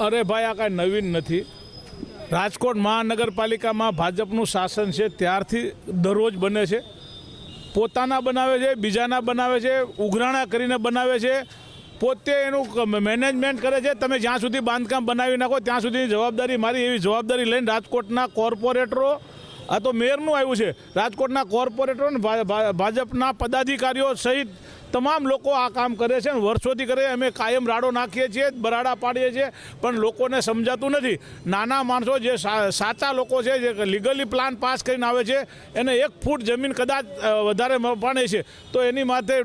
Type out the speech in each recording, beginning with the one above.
અરે ભાઈ, આ કાંઈ નવીન નથી. રાજકોટ મહાનગરપાલિકામાં ભાજપનું શાસન છે, ત્યારથી દરરોજ બને છે. પોતાના બનાવે છે, બીજાના બનાવે છે, ઉઘરાણા કરીને બનાવે છે. પોતે એનું મેનેજમેન્ટ કરે છે, તમે જ્યાં સુધી બાંધકામ બનાવી નાખો, ત્યાં સુધીની જવાબદારી મારી, એવી જવાબદારી લઈને રાજકોટના કોર્પોરેટરો, આ તો મેયરનું આવ્યું છે, રાજકોટના કોર્પોરેટરો ભાજપના પદાધિકારીઓ સહિત તમામ લોકો આ કામ કરે છે અને વર્ષોથી કરે અમે કાયમ રાડો નાખીએ છીએ, બરાડા પાડીએ છીએ, પણ લોકોને સમજાતું નથી. નાના માણસો જે સાચા લોકો છે, જે લીગલી પ્લાન પાસ કરીને આવે છે, એને એક ફૂટ જમીન કદાચ વધારે પાણે છે. તો એની માથે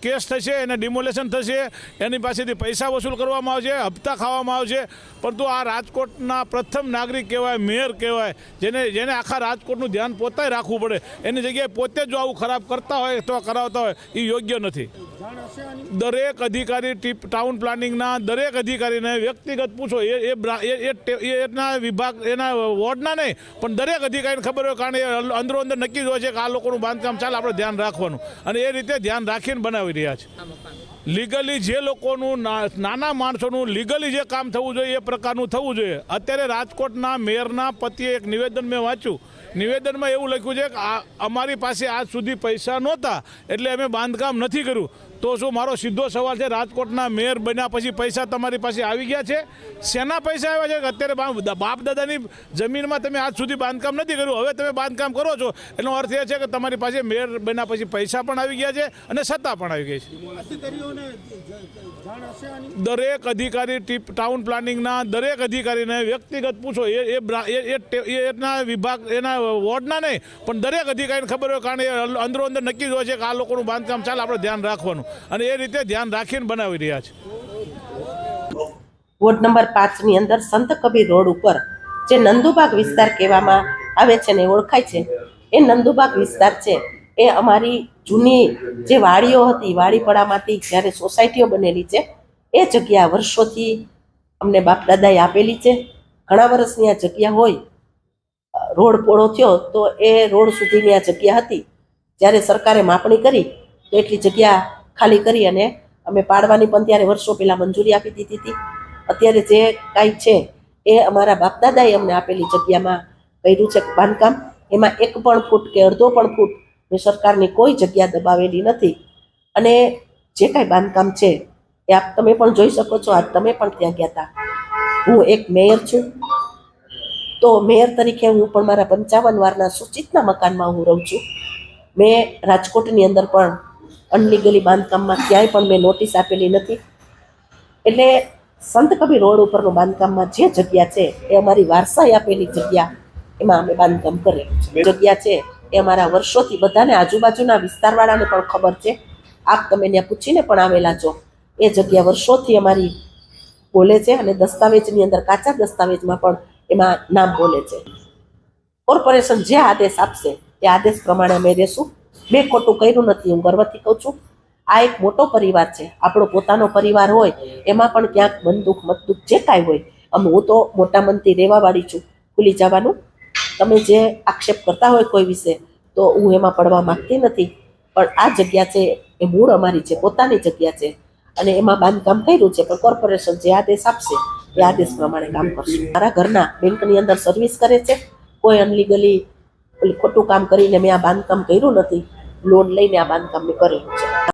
કેસ થશે, એને ડિમોલેશન થશે, એની પાસેથી પૈસા વસૂલ કરવામાં આવશે, હપ્તા ખાવામાં આવશે. પરંતુ આ રાજકોટના પ્રથમ નાગરિક કહેવાય, મેયર કહેવાય, જેને જેને આખા રાજકોટનું ધ્યાન પોતે રાખવું પડે. એની જગ્યાએ પોતે જો આવું ખરાબ કરતા હોય તો કરાવતા હોય, એ યોગ્ય નથી. દરેક અધિકારી ટાઉન પ્લાનિંગના દરેક અધિકારીને વ્યક્તિગત પૂછો. એ એ એના વિભાગ, એના વોર્ડના નહીં, પણ દરેક અધિકારીને ખબર હોય કારણ એ અંદરો અંદર નક્કી જ હોય છે કે આ લોકોનું બાંધકામ ચાલે, આપણે ધ્યાન રાખવાનું. અને એ રીતે ધ્યાન રાખીને બનાવી રહ્યા છે. લીગલી જે લોકોનું નાના માણસોનું લીગલી જે કામ થવું જોઈએ, એ પ્રકારનું થવું જોઈએ. અત્યારે રાજકોટના મેયરના પતિએ એક નિવેદન મેં વાંચ્યું. નિવેદનમાં એવું લખ્યું છે કે અમારી પાસે આજ સુધી પૈસા નહોતા, એટલે અમે બાંધકામ નથી કર્યું. તો શું મારો સીધો સવાલ છે, રાજકોટના મેયર બન્યા પછી પૈસા તમારી પાસે આવી ગયા છે? શેના પૈસા આવ્યા છે? અત્યારે બાપ દાદાની જમીનમાં તમે આજ સુધી બાંધકામ નથી કર્યું, હવે તમે બાંધકામ કરો છો. એનો અર્થ એ છે કે તમારી પાસે મેયર બન્યા પછી પૈસા પણ આવી ગયા છે અને સત્તા પણ આવી ગઈ છે. દરેક અધિકારી ટાઉન પ્લાનિંગના દરેક અધિકારીને વ્યક્તિગત પૂછો, એ એના વિભાગ, એના વોર્ડના નહીં, પણ દરેક અધિકારીને ખબર હોય કારણ એ અંદરો અંદર નક્કી જ હોય છે કે આ લોકોનું બાંધકામ ચાલે, આપણે ધ્યાન રાખવાનું. અને એ રીતે ધ્યાન રાખીને બનાવી રહ્યા છે. વોર્ડ નંબર પાંચની અંદર સંત કબીર રોડ ઉપર જે નંદુબાગ વિસ્તાર કહેવામાં આવે છે ને ઓળખાય છે. એ નંદુબાગ વિસ્તાર છે. એ અમારી જૂની જે વાડીઓ હતી વાડીપડામાંથી જ્યારે સોસાયટીઓ બનેલી છે, એ જગ્યા વર્ષોથી અમને બાપ દાદાએ આપેલી છે. ઘણા વર્ષની આ જગ્યા હોય, રોડ પોળો થયો તો એ રોડ સુધીની આ જગ્યા હતી. જ્યારે સરકારે માપણી કરી તો એટલી જગ્યા ખાલી કરી અને અમે પાડવાની પણ ત્યારે વર્ષો પહેલાં મંજૂરી આપી દીધી હતી. અત્યારે જે કાંઈ છે એ અમારા બાપદાદાએ અમને આપેલી જગ્યામાં કર્યું છે બાંધકામ. એમાં એક પણ ફૂટ કે અડધો પણ ફૂટ મેં સરકારની કોઈ જગ્યા દબાવેલી નથી. અને જે કાંઈ બાંધકામ છે એ આપ તમે પણ જોઈ શકો છો. આજ તમે પણ ત્યાં ગયા હતા હું એક મેયર છું. તો મેયર તરીકે હું પણ મારા પંચાવન વારના સૂચિતના મકાનમાં હું રહું છું. મેં રાજકોટની અંદર પણ અનલીગલી બાંધકામમાં ક્યાંય પણ મેં નોટિસ આપેલી નથી. એટલે સંત કબીર રોડ ઉપરનું બાંધકામમાં જે જગ્યા છે એ અમારી વારસાઈ આપેલી જગ્યા એમાં અમે બાંધકામ કરેલું છે. જગ્યા છે એ અમારા વર્ષોથી બધાને આજુબાજુના વિસ્તારવાળાને પણ ખબર છે. આપ તમે ત્યાં પૂછીને પણ આવેલા છો. એ જગ્યા વર્ષોથી અમારી બોલે છે અને દસ્તાવેજની અંદર કાચા દસ્તાવેજમાં પણ એમાં નામ બોલે છે. કોર્પોરેશન જે આદેશ આપશે તે આદેશ પ્રમાણે અમે રહેશું મેં ખોટું કર્યું નથી હું ગર્વથી કહું છું. આ એક મોટો પરિવાર છે. આપણો પોતાનો પરિવાર હોય, એમાં પણ ક્યાંક મન દુઃખ, મત દુઃખ જે કાંઈ હોય અમે હું તો મોટા મનથી રહેવાવાળી છું. ભૂલી જવાનું. તમે જે આક્ષેપ કરતા હોય કોઈ વિશે, તો હું એમાં પડવા માંગતી નથી. પણ આ જગ્યા છે, એ મૂળ અમારી છે, પોતાની જગ્યા છે. અને એમાં બાંધકામ કર્યું છે, પણ કોર્પોરેશન જે આદેશ આપશે, એ આદેશ પ્રમાણે કામ કરશું. મારા ઘરના બેંકની અંદર સર્વિસ કરે છે. કોઈ અનલીગલી ખોટું કામ કરીને મેં આ બાંધકામ કર્યું નથી લોન લઈને આ બાંધકામ મેં કરેલું છે.